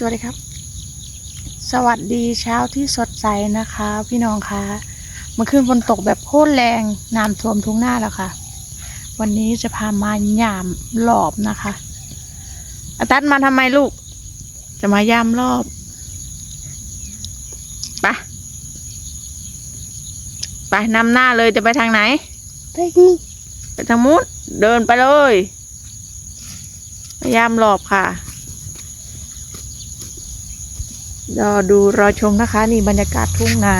สวัสดีครับ สวัสดีเช้าที่สดใสนะคะ พี่น้องคะเมื่อคืนฝนตกแบบโคตรแรงน้ำท่วมทุ่งหน้าแล้วค่ะ วันนี้จะพามาหยามรอบนะคะอาตัดมาทำไมลูก จะมายามรอบไปไปนำหน้าเลยจะไปทางไหน ไปนี่ไปทางมุดเดินไปเลย พยายามหลอบค่ะ รอดูรอชมนะคะ นี่บรรยากาศทุ่งนา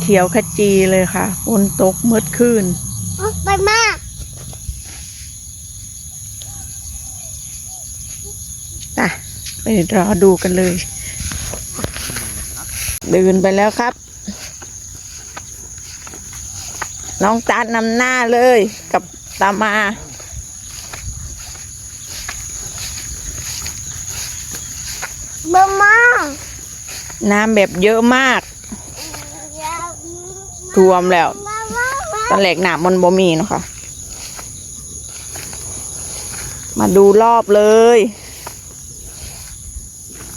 เขียวขจีเลยค่ะฝนตกมืดขึ้นออกไปมากไปไปรอดูกันเลย เดินไปแล้วครับ น้องตาดนำหน้าเลยกับตามา เบอร์มาน้ำแบบเยอะมากอย่าท่วมแล้วมามามาตอนแรกหนามันบ่มีเนาะค่ะมาดูรอบเลย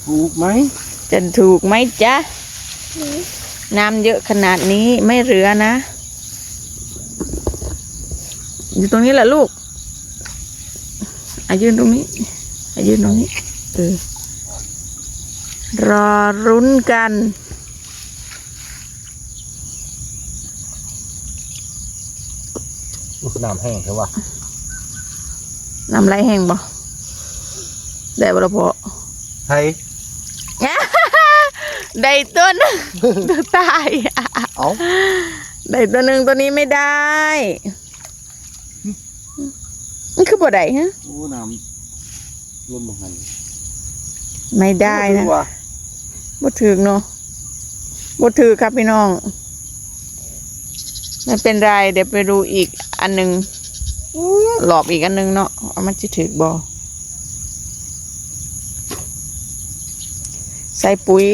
ถูกไหม จะถูกไหมจ๊ะ น้ำเยอะขนาดนี้ไม่เหลือนะ อยู่ตรงนี้แหละลูกอายืนตรงนี้อายืนตรงนี้ เออ รอรุ้นกัน น้ำแห้งใช่ปะน้ำไหลแห้งบ่ได้บ่ละพอไทยได้ตัวหนึงตัวตายเอาได้ตัวหนึ่งตัวนี้ไม่ได้นี่คือบ่ได้ฮะ โอ้น้ำร่วมลงหันไม่ได้นะว่ะ บ่ถือเนาะบ่ถือครับพี่น้องไม่เป็นไรเดี๋ยวไปดูอีกอันหนึ่งหลอบอีกอันหนึ่งเนาะว่ามันจะถือบ่ใส่ปุ๋ย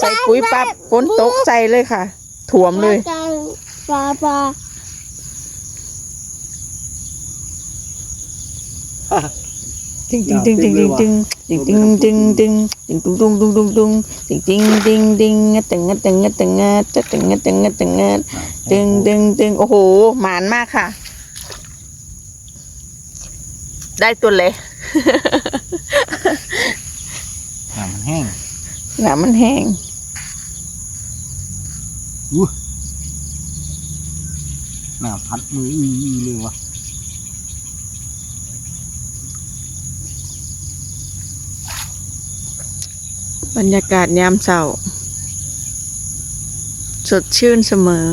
ใส่ปุ๋ยปั๊บฝนตกใส่เลยค่ะ ถ่วมเลยปลาปลาจริงจริงจริงจริงจริง จริงจริงจริงจริงจริงจริงตุ้งตุ้งตุ้งตุ้งตุ้งจริงจริงจริงจริงงะตึงงะตึงงะตึงงะจะตึงงะตึงงะตึงงะตึงตึงตึงโอ้โหหมานมากค่ะ ได้ตัวเลยน้ำมันแห้งหนามันแห้งอู้น้ำพัดมืออีอีเลยวะ บรรยากาศยามเช้าสดชื่นเสมอ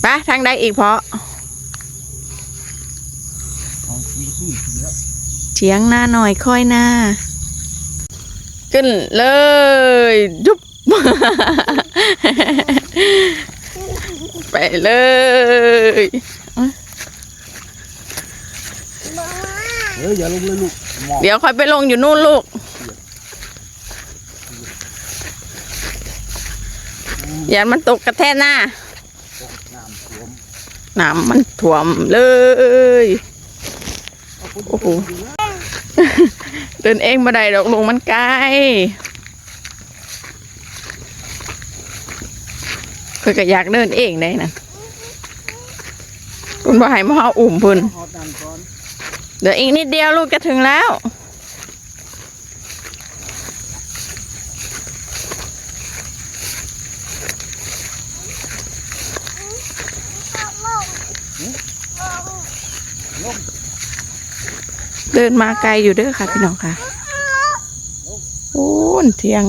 ไปทางใดอีกเพาะเอาขึ้นขึ้นแล้วเถียงหน้าหน่อยค่อยหน้า ขึ้นเลยยุบไปเลยเฮ้ยอย่าลงเลยลูกหมอกเดี๋ยวค่อยไปลงอยู่นู่นลูก อย่ามันตกกระแทกหน้าน้ำท่วมน้ำมันถ่วมเลยโอ้โหเดินเองมาได้ดอกลงมันไกลเพื่อก็อยากเดินเองได้นะคุณบ่ให้มาเอาอุ่มพุ่นหอดน้ำก่อนเดี๋ยวอีกนิดเดียวลูกจะถึงแล้ว เดินมาไกลอยู่เด้อค่ะพี่น้องค่ะโอ้นเทียง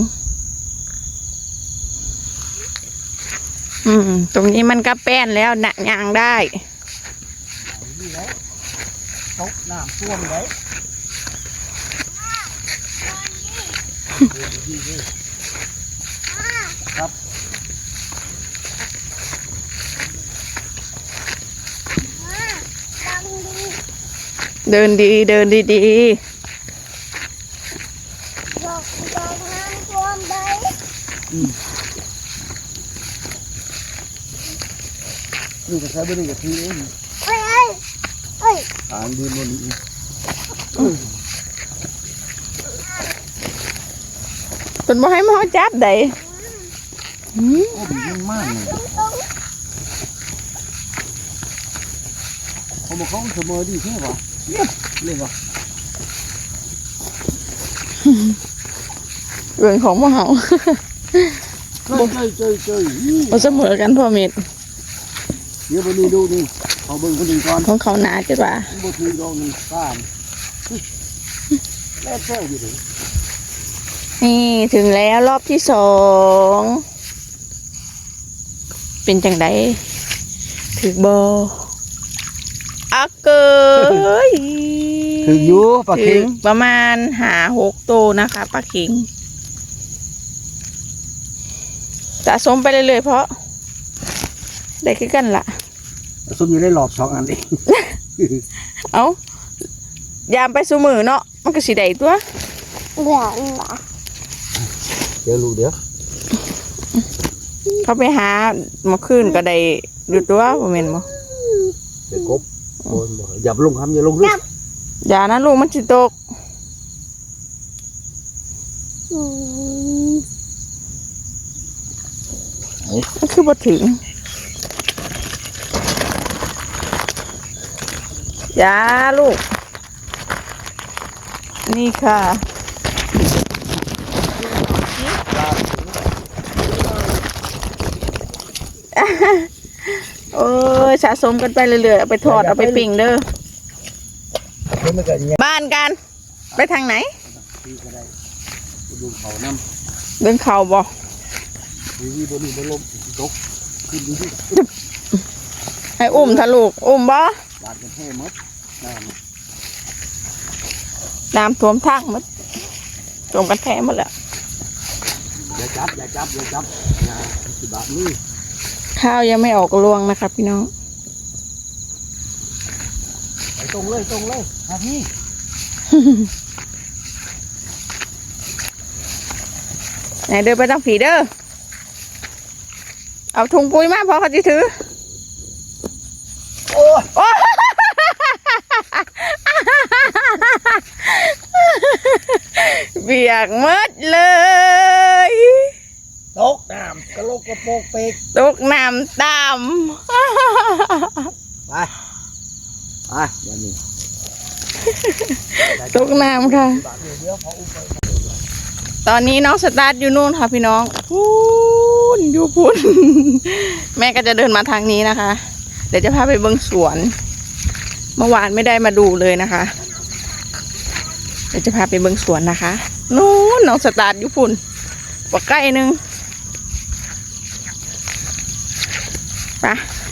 อืม ตรงนี้มันก็แป้นแล้วหนะยางได้ตกน้ำท่วมเลยครับ เดินดีเดินดีดีบอกบอกน้ำท่วมได้ดูกระแทกไปดูกระทีเองเฮ้ยเฮ้ยอ่านดีมันดีเป็นบ่ให้มาจับได้โอ้ยมันมากเลยเขาบอกเขาเสมอดีใช่ปะ เยี่ยมเลยปะเรื่องของบ่เฮาเจ้ยเจ้ยเจ้ยเจ้ยอี้บ่เสมอกันพ่อเม็ดเดี๋ยววันนี้ดูนี่เอาเบิ่งคนอื่นก่อนของเขาหนาจังว่าบ่ถือดอกนี่ก้านแล้วเจ้าอยู่ถึงนี่ถึงแล้วรอบที่สอง เป็นจังไดถึกบ่อั กเกยถึงอยู่ปลาเค็งถึกประมาณหาหกโตวนะคะปลาเข็งสะสมไปเรื่อยๆเพราะ ได้คือกันละสมอยู่ได้หลอบสองอันเองเอายามไปสูมือเนาะมันก็สิได้ตัวเดี๋ยวนะเดี๋ยวลูกเดี๋ยวเขาไปหามาขึ้นก็ได้อยู่ตัวบ่แม่นบ่เดี๋ยวกบ โอ้ยบ่อย่าลงคำอย่าลงลึกอย่านะลูกมันสิตกอืมมันคือบ่ถึง อย่าลูก นี่ค่ะ โอ้ยสะสมกันไปเรื่อยๆเอาไปทอดเอาไปปิ้งเด้อเดี๋ยวมันก็เนี่ยบ้านกัน ไปทางไหนตีก็ได้ดูเขาน้เดินเขาบ่ำวีวีบนนี้บนลมตกขึ้นดูที่ให้อุ้มทะลูกอุ้มบ่บาดกันแท้หมดนั่นน้ำท่วมทางหมดท่วมกันแท้หมดแล้วอย่าจับอย่าจับอย่าจับอย่าสิบาทนี่ ข้าวยังไม่ออกรวงนะครับพี่น้องไปตรงเลยตรงเลยครับพี่ไหนเดินไปต้องผีเด้อ เอาถุงปุ๋ยมาพอเขาจะถือ โอ้ยโอ้ยเบียกหมดเลยตกน้ำ กระโลกกระโปกเปกตกน้ำตามไปไปวันนี้ตกน้ำค่ะบาทเดียวเดียวพออุ้มไปตอนนี้น้องสตาร์ทอยู่นู่นค่ะพี่น้องพูนอยู่พูนแม่ก็จะเดินมาทางนี้นะคะ เดี๋ยวจะพาไปเบิ้งสวน เมื่อวานไม่ได้มาดูเลยนะคะ เดี๋ยวจะพาไปเบิ้งสวนนะคะ นู้นน้องสตาร์ทอยู่พุ่นกว่าใกล้นึง ไป